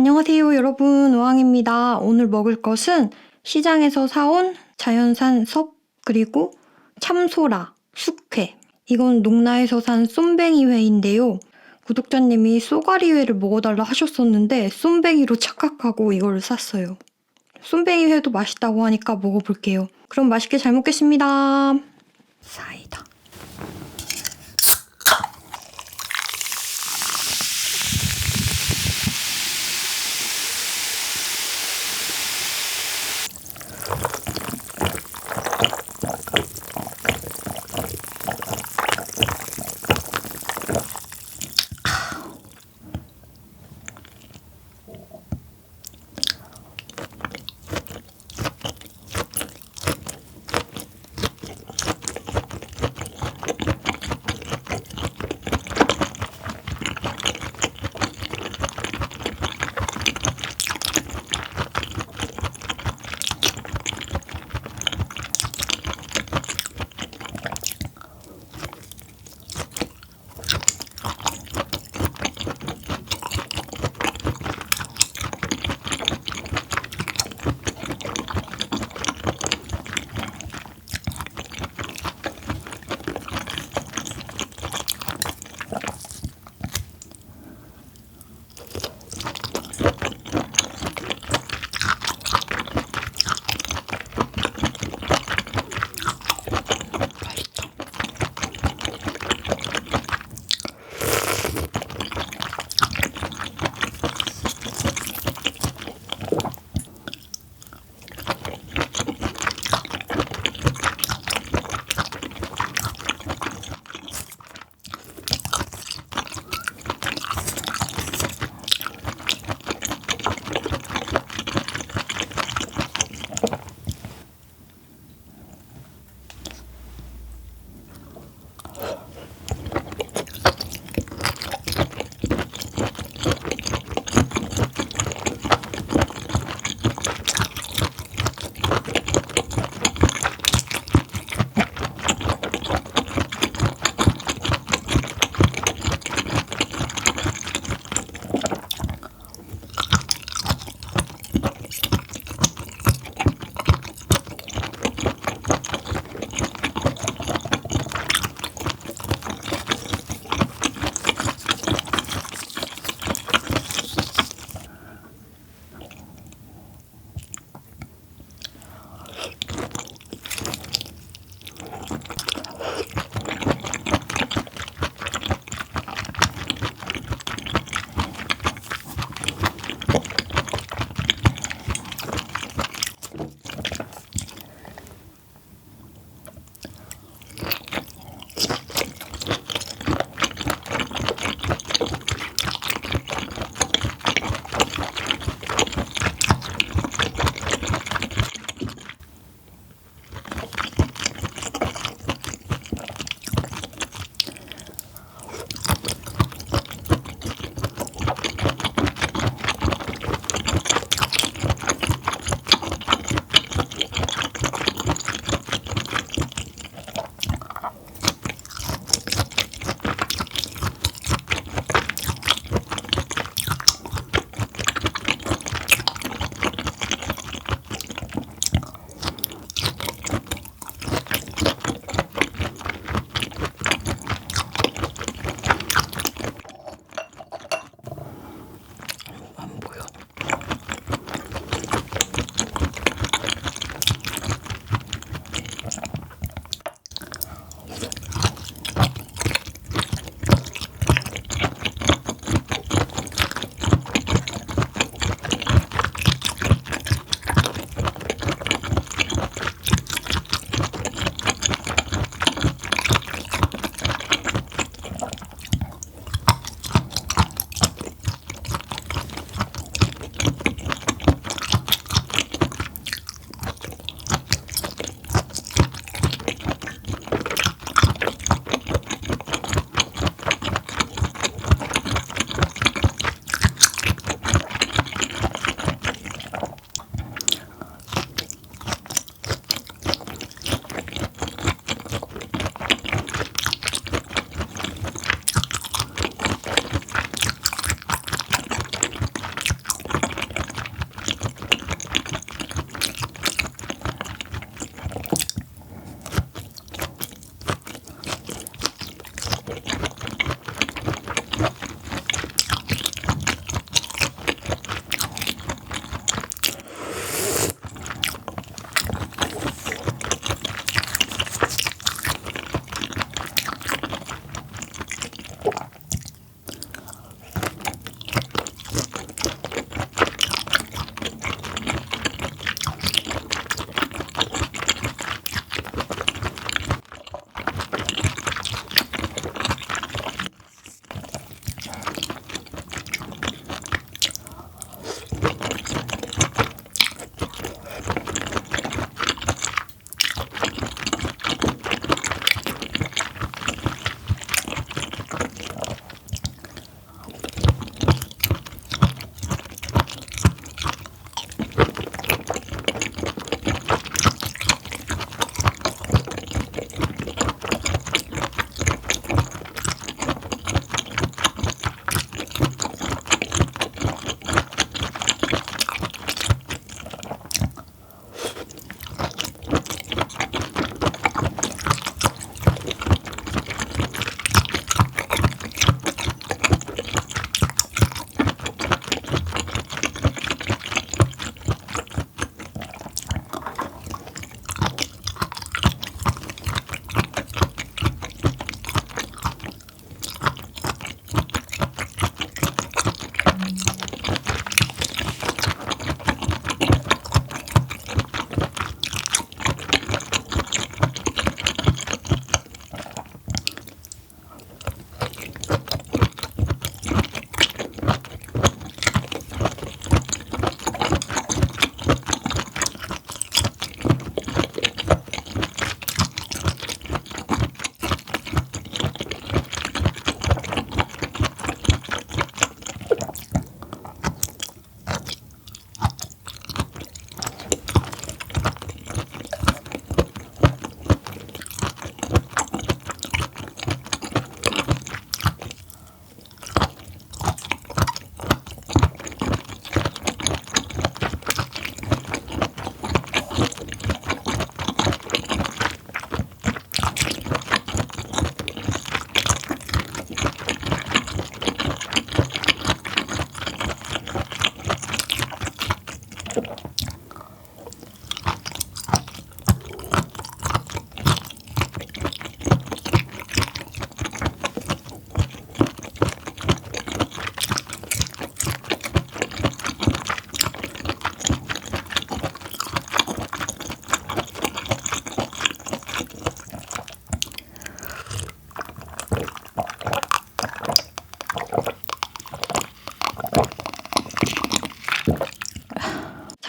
안녕하세요, 여러분. 우왕입니다. 오늘 먹을 것은 시장에서 사온 자연산 섭, 그리고 참소라, 숙회. 이건 농나에서 산 쏨뱅이 회인데요. 구독자님이 쏘가리 회를 먹어달라 하셨었는데 쏨뱅이로 착각하고 이걸 샀어요. 쏨뱅이 회도 맛있다고 하니까 먹어볼게요. 그럼 맛있게 잘 먹겠습니다. 사이다.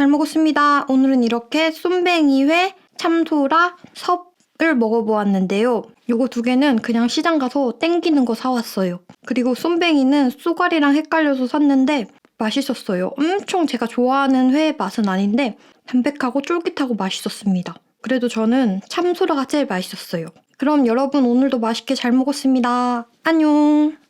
먹었습니다. 오늘은 이렇게 쏨뱅이회, 참소라, 섭 을 먹어보았는데요. 요거 두 개는 그냥 시장 가서 땡기는 거 사왔어요. 그리고 쏨뱅이는 쏘가리랑 헷갈려서 샀는데 맛있었어요. 엄청 제가 좋아하는 회 맛은 아닌데 담백하고 쫄깃하고 맛있었습니다. 그래도 저는 참소라가 제일 맛있었어요. 그럼 여러분 오늘도 맛있게 잘 먹었습니다. 안녕!